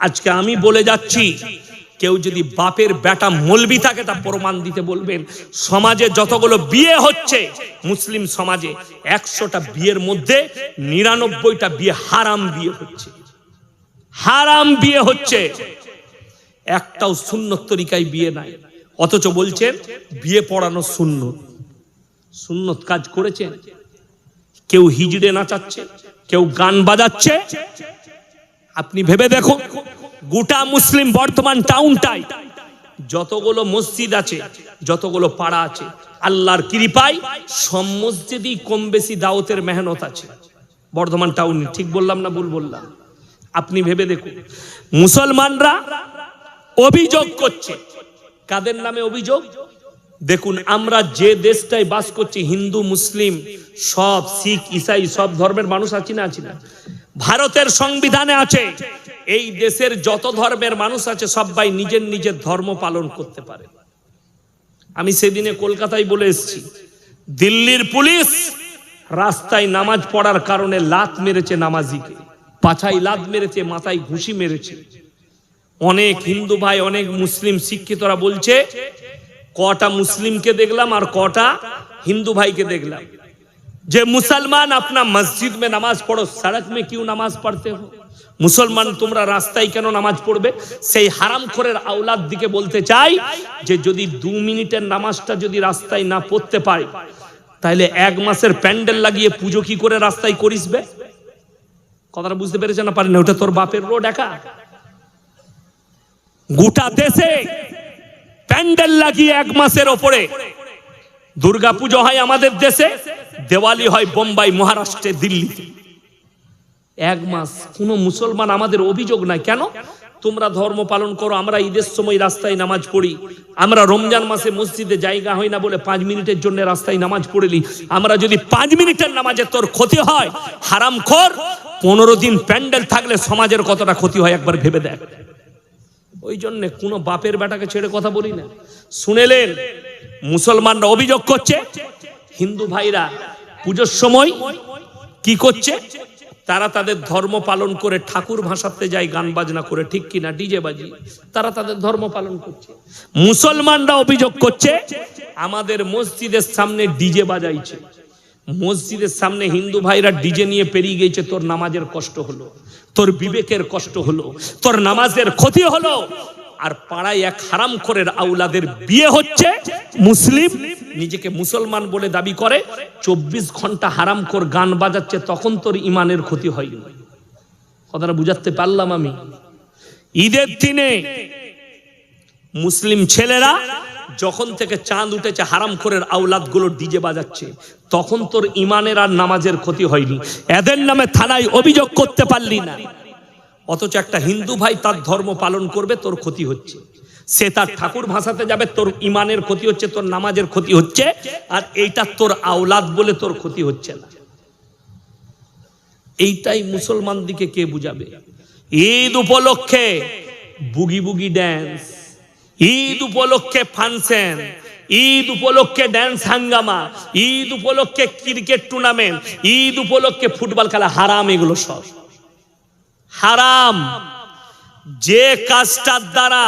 আজকে আমি বলে যাচ্ছি, কেউ যদি বাপের বেটা মলবি থাকে তা প্রমাণ দিতে বলবেন। সমাজে যতগুলো বিয়ে হচ্ছে, মুসলিম সমাজে একশোটা বিয়ের মধ্যে নিরানব্বইটা বিয়ে হারাম বিয়ে হচ্ছে। হারাম বিয়ে হচ্ছে। একটাও সুন্নত তরিকায় বিয়ে নাই। অথচ বলছেন বিয়ে পড়ানো শূন্য সুন্নত কাজ করেছেন কেউ হিজড়ে নাচাচ্ছে, কেউ গান বাজাচ্ছে আপনি ভেবে দেখুন, গোটা মুসলিম বর্তমান টাউনটাই যতগুলো মসজিদ আছে, যতগুলো পাড়া আছে, আল্লাহর কৃপায় সব মসজিদই কম বেশি দাওয়াতের মেহনত আছে। বর্ধমান টাউন ঠিক বললাম না ভুল বললাম? আপনি ভেবে দেখুন, মুসলমানরা অভিযোগ করছে। কাদের নামে অভিযোগ? দেখুন, আমরা যে দেশটায় বাস করছি, হিন্দু, মুসলিম, সব, শিখ, ইসাই, সব ধর্মের মানুষ আছি না আছি না? ভারতের সংবিধানে আছে, এই দেশের যত ধর্মের মানুষ আছে, সবাই নিজের নিজের ধর্ম পালন করতে পারে। আমি সেদিনে কলকাতায় বলে এসছি, দিল্লির পুলিশ রাস্তায় নামাজ পড়ার কারণে লাত মেরেছে নামাজিকে, পাছায় লাত মেরেছে, মাথায় ঘুষি মেরেছে। অনেক হিন্দু ভাই, অনেক মুসলিম শিক্ষিতরা বলছে, কটা মুসলিমকে দেখলাম আর কটা হিন্দু ভাইকে দেখলাম। देखला যে মুসলমান আপনা মসজিদ में नमाज पढ़ो सड़क में क्यों नमाज पढ़ते हो মুসলমান তোমরা রাস্তায় কেন নামাজ পড়বে সেই হারামখোরের আওলাদ দিকে বলতে চাই যে যদি দু মিনিটের নামাজটা যদি রাস্তায় না পড়তে পারে তাহলে এক মাসের প্যান্ডেল লাগিয়ে পুজো কি করে রাস্তায় করিসবে কথাটা বুঝতে পেরেছে না পারেন ওটা তোর বাপের রোড একা গোটা দেশে প্যান্ডেল লাগিয়ে এক মাসের ওপরে দুর্গা পুজো হয় আমাদের দেশে দেওয়ালি হয় বোম্বাই, মহারাষ্ট্রে, দিল্লিতে। এক মাস কোনো মুসলমান আমাদের অভিযোগ নাই। কেন? তোমরা ধর্ম পালন করো, আমরা ঈদের সময় রাস্তায় নামাজ পড়ি। আমরা রমজান মাসে মসজিদে জায়গা হয় না বলে পাঁচ মিনিটের জন্য রাস্তায় নামাজ পড়েলি। আমরা যদি পাঁচ মিনিটের নামাজে তোর ক্ষতি হয়, হারাম খোর, পনেরো দিন প্যান্ডেল থাকলে সমাজের কতটা ক্ষতি হয় একবার ভেবে দেখ। ওই জন্য কোনো বাপের বেটাকে ছেড়ে কথা বলি না। শুনেলেন, মুসলমানরা অভিযোগ করছে, হিন্দু ভাইরা পুজোর সময় কি করছে? তারা তাদের ধর্ম পালন করে ঠাকুর ভাসাতে যায়, গান বাজনা করে, ঠিক কিনা? ডিজে বাজি। তারা তাদের ধর্ম পালন করছে। মুসলমানরা অভিযোগ করছে, আমাদের মসজিদের সামনে ডিজে বাজাইছে। মসজিদের সামনে হিন্দু ভাইরা ডিজে নিয়ে পেরিয়ে গেছে তোর নামাজের কষ্ট হলো, তোর বিবেকের কষ্ট হলো, তোর নামাজের ক্ষতি হলো। আর পাড়ায় এক হারাম করে আউলাদের বিয়ে হচ্ছে মুসলিম নিজেকে মুসলমান বলে দাবি করে, চব্বিশ ঘণ্টা হারাম কর গান বাজাচ্ছে, তখন তোর ইমানের ক্ষতি হয়নি কথাটা বুঝাতে পারলাম আমি। ঈদের দিনে মুসলিম ছেলেরা যখন থেকে চাঁদ উঠেছে হারাম খোরের আউলাদগুলো ডিজে বাজাচ্ছে, তখন তোর ইমানের আর নামাজের ক্ষতি হয়নি। এদের নামে থানায় অভিযোগ করতে পারলি না। অথচ একটা হিন্দু ভাই তার ধর্ম পালন করবে, তোর ক্ষতি হচ্ছে। সে তার ঠাকুর ভাষাতে যাবে, তোর ইমানের ক্ষতি হচ্ছে, তোর নামাজের ক্ষতি হচ্ছে, আর এইটা তোর আওলাদ বলে তোর ক্ষতি হচ্ছে না। এইটাই মুসলমান দিকে কে বুঝাবে? ঈদ উপলক্ষে বুগি বুগি ড্যান্স ঈদ উপলক্ষে ফাংশন ঈদ উপলক্ষে ড্যান্স হাঙ্গামা, ঈদ উপলক্ষে ক্রিকেট টুর্নামেন্ট ঈদ উপলক্ষে ফুটবল খেলা, হারাম এগুলো সব। হারাম। যে কাজটার দ্বারা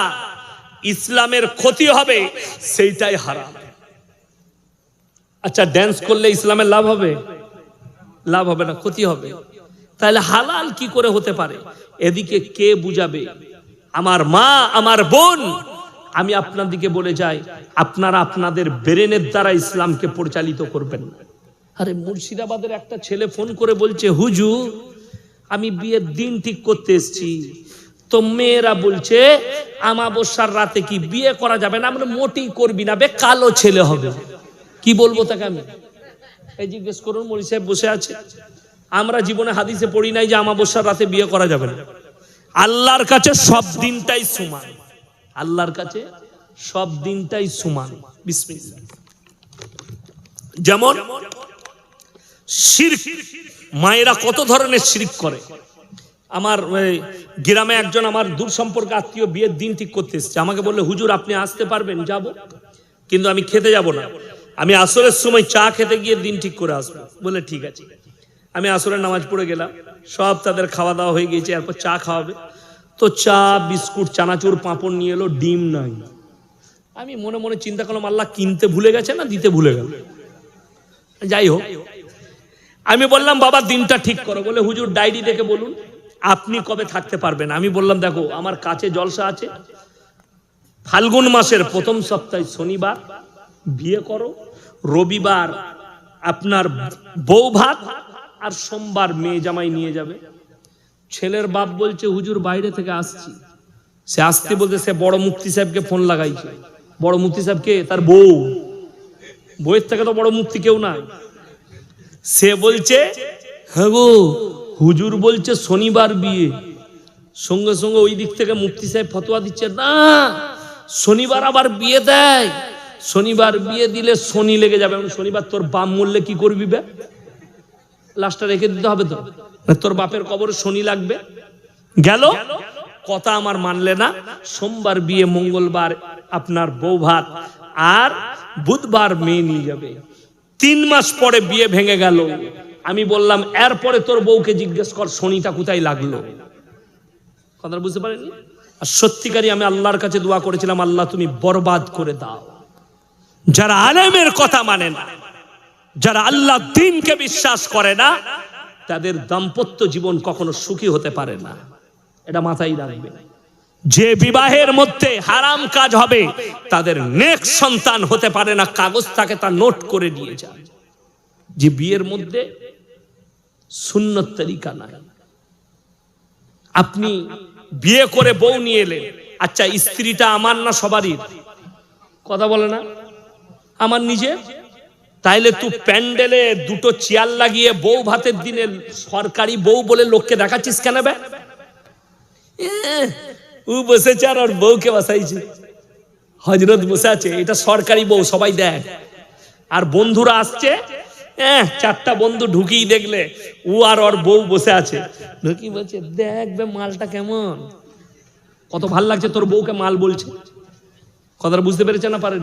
ইসলামের ক্ষতি হবে, সেইটাই হারাম। আচ্ছা ড্যান্স করলে ইসলামের লাভ হবে? লাভ হবে না, ক্ষতি হবে। তাহলে হালাল কি করে হতে পারে? এদিকে কে বুঝাবে? আমার মা, আমার বোন। আমি আপনার দিকে বলে যাই, আপনারা আপনাদের ব্রেনের দ্বারা ইসলামকে পরিচালিত করবেন আরে, মুর্শিদাবাদের একটা ছেলে ফোন করে বলছে হুজু আমি বিয়ের দিন ঠিক করতে এসেছি। তো মেয়েরা বলছে, আমাবস্যার রাতে কি বিয়ে করা যাবে না? আমরা মোটেই করবি না বে, কালো ছেলে হবে। কি বলব তাকে আমি? এই জিজ্ঞেস করুন মরি সাহেব বসে আছে। আমরা জীবনে হাদিসে পড়ি নাই যে আমাবস্যার রাতে বিয়ে করা যাবে না। আল্লাহর কাছে সব দিনটাই সমান। আল্লাহর কাছে সব দিনটাই সমান। যেমন মায়েরা কত ধরনের শিরিক করে? আমার গ্রামে একজন আমার দূর সম্পর্কে আত্মীয় বিয়ের দিন ঠিক করতে এসেছে। আমাকে বললে, হুজুর, আপনি আসতে পারবেন? যাব। কিন্তু আমি খেতে যাব না। আমি আসরের সময় চা খেতে গিয়ে দিন ঠিক করে আসব। বলে ঠিক আছে। আমি আসরের নামাজ পড়ে গেলাম। সব তাদের খাওয়া দাওয়া হয়ে গিয়েছে, এরপর চা খাওয়াবে। তো চা, বিস্কুট, চানাচুর, পাঁপড় নিয়ে এলো, ডিম নাই। আমি মনে মনে চিন্তা করলাম, আল্লাহ কিনতে ভুলে গেছে না দিতে ভুলে গেল? যাই হোক, আমি বললাম, বাবা, দিনটা ঠিক করো। বলে হুজুর, ডায়েরি দেখে বলুন। আপনি কবে থাকতে পারবেন? আমি বললাম, দেখো, আমার কাছে জলসা আছে। ফাল্গুন মাসের প্রথম সপ্তাহে শনিবার, বিয়ে করো। রবিবার আপনার বউ ভাত আর সোমবার মেয়ে জামাই নিয়ে যাবে। ছেলের বাপ বলছে, হুজুর, বাইরে থেকে আসছি। সে আসতে বলতে সে বড় মুফতি সাহেবকে ফোন লাগাইছে। বড় মুফতি সাহেবকে তার বউ। বইয়ের থেকে তো বড় মুক্তি কেউ নাই। সে বলছে হ্যাঁ গো হুজুর বলছে শনিবার বিয়ে। সঙ্গে সঙ্গে ওই দিক থেকে মুফতি সাহেব ফতোয়া দিচ্ছে, না, শনিবার আবার বিয়ে দেয়। শনিবার বিয়ে দিলে শনি লেগে যাবে। শনিবার তোর বাম মূল্যে কি করবি বে? লাশটা রেখে দিতে হবে তো। তোর বাপের কবরে শনি লাগবে। গেল? কথা আমার মানলে না। সোমবার বিয়ে, মঙ্গলবার আপনার বউ ভাত। আর বুধবার মেয়ে নিয়ে যাবে। তিন মাস পরে বিয়ে ভেঙে গেল। আমি বললাম, এরপরে তোর বউকে জিজ্ঞেস কর, শনিটা কোথায় লাগল? কথাটা বুঝতে পারেননি আর সত্যিকারই আমি আল্লাহর কাছে দোয়া করেছিলাম, আল্লাহ, তুমি বরবাদ করে দাও। যারা আলেমের কথা মানে না, যারা আল্লাহ দিনকে বিশ্বাস করে না, তাদের দাম্পত্য জীবন কখনো সুখী হতে পারে না। এটা মাথায় রাখবে। যে বিবাহের মধ্যে হারাম কাজ হবে, তাদের নেক সন্তান হতে পারে না, কাগজ তাকে তা নোট করে নিয়ে যায় যে বিয়ের মধ্যে সুন্নত তরিকা নাই। আপনি বিয়ে করে বউ নিয়ে এলেন আচ্ছা স্ত্রীটা আমার না সবারই? কথা বলে না? আমার নিজে তাইলে তুই প্যান্ডেলে দুটো চেয়ার লাগিয়ে বউ ভাতের দিনে সরকারি বউ বলে লোককে দেখাচ্ছিস কেন বে? ও বসেছে আর ওর বউকে বসাইছে। হজরত বসে আছে, এটা সরকারি বউ, সবাই দেখ। আর বন্ধুরা আসছে হ্যাঁ চারটা বন্ধু ঢুকিয়ে দেখলে ও আর ওর বউ বসে আছে। ঢুকি বলছে দেখবে মালটা কেমন? কত ভালো লাগছে তোর বউকে মাল বলছে। কথাটা বুঝতে পেরেছে না পারেন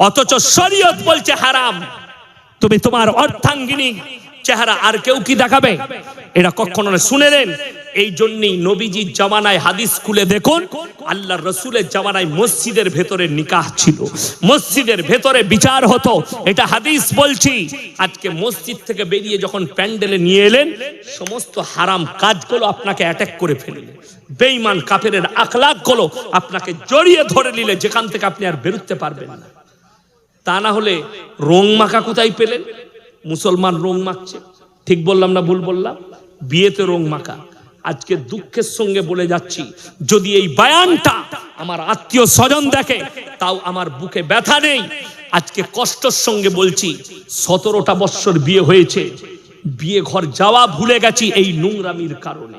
অথচ শরীয়ত বলছে হারাম। তুমি তোমার অর্থাঙ্গিনী চেহারা আর কেউ কি দেখাবে? এটা কখনো শুনে নেন। এই জন্যই নবীজির জামানায় হাদিস খুলে দেখুন, আল্লাহ রসুলের জামানায় মসজিদের ভেতরে নিকাহ ছিল। মসজিদের ভেতরে বিচার হতো, এটা হাদিস বলছি। আজকে মসজিদ থেকে বেরিয়ে যখন প্যান্ডেলে নিয়ে এলেন, সমস্ত হারাম কাজগুলো আপনাকে অ্যাটাক করে ফেললে বেঈমান কাফেরের আখলাকগুলো আপনাকে জড়িয়ে ধরে নিলে, যেখান থেকে আপনি আর বেরোতে পারবেন না। তা না হলে রং মাখা কোথায় পেলেন? মুসলমান রং মাখছে। ঠিক বললাম না ভুল বললাম? বিয়েতে রং মাখা। আজকে দুঃখের সঙ্গে বলে যাচ্ছি, যদি এই বায়ানটা আমার আত্মীয় স্বজন দেখে, তাও আমার বুকে ব্যথা নেই। আজকে কষ্টর সঙ্গে বলছি, সতেরোটা বৎসর বিয়ে হয়েছে, বিয়ে ঘর যাওয়া ভুলে গেছি এই নোংরামির কারণে।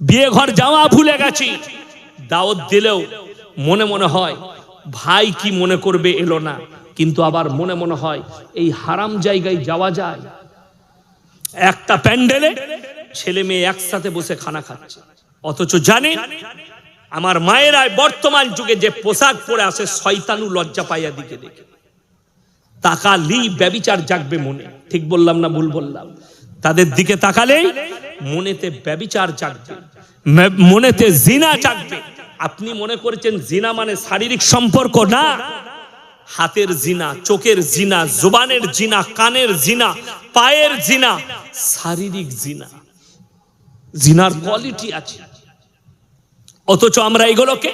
বিয়ে ঘর যাওয়া ভুলে গেছি। দাওয়াত দিলেও মনে মনে হয়, ভাই কি মনে করবে এলো না। কিন্তু আবার মনে মনে হয় এই হারাম জায়গায় যাওয়া যায়। একটা প্যান্ডেলে ছেলে মেয়ে একসাথে বসে খানা খাচ্ছে। অথচ জানে আমার মায়েরা বর্তমান যুগে যে পোশাক পরে আসে শয়তানু লজ্জা পাইয়া দিকে দেখে তাকালি ব্যবিচার জাগবে মনে। ঠিক বললাম না ভুল বললাম? তাদের দিকে তাকালেই মনেতে ব্যবিচার জাগবে। মনেতে জিনা জাগবে। আপনি মনে করেছেন জিনা মানে শারীরিক সম্পর্ক না? হাতের জিনা, চোখের জিনা, জোবানের জিনা, কানের জিনা, পায়ের জিনা, শারীরিক জিনা। জিনার কোয়ালিটি আছে। অথচ আমরা এগুলোকে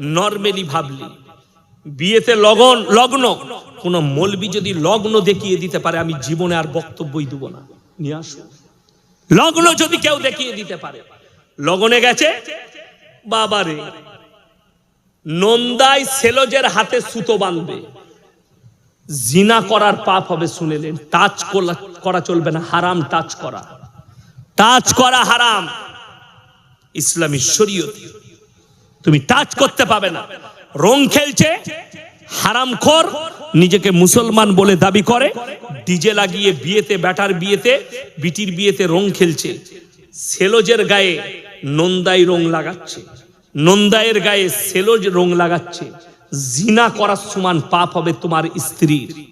নর্মালি ভাবলি। বিয়েতে লগন, লগ্ন, কোন মলবি যদি লগ্ন দেখিয়ে দিতে পারে, আমি জীবনে আর বক্তব্যই দেব না। নিয়ে আসো। লগ্ন যদি কেউ দেখিয়ে দিতে পারে, লগনে গেছে বাবারে নন্দাই সেলজের হাতে সুতো বাঁধবে। জিনা করার পাপ হবে শুনেলেন। টাচ করা চলবে না, হারাম টাচ করা। টাচ করা হারাম। ইসলামী শরীয়ত। তুমি টাচ করতে পাবে না। রং খেলছে, হারাম খোর, নিজেকে মুসলমান বলে দাবি করে, ডিজে লাগিয়ে বিয়েতে, ব্যাটার বিয়েতে, বিটির বিয়েতে রং খেলছে। সেলোজের গায়ে নন্দাই রং লাগাচ্ছে। নন্দায়ের গায়ে সেলোজ রং লাগাচ্ছে। জিনা করার সমান পাপ হবে তোমার স্ত্রীর।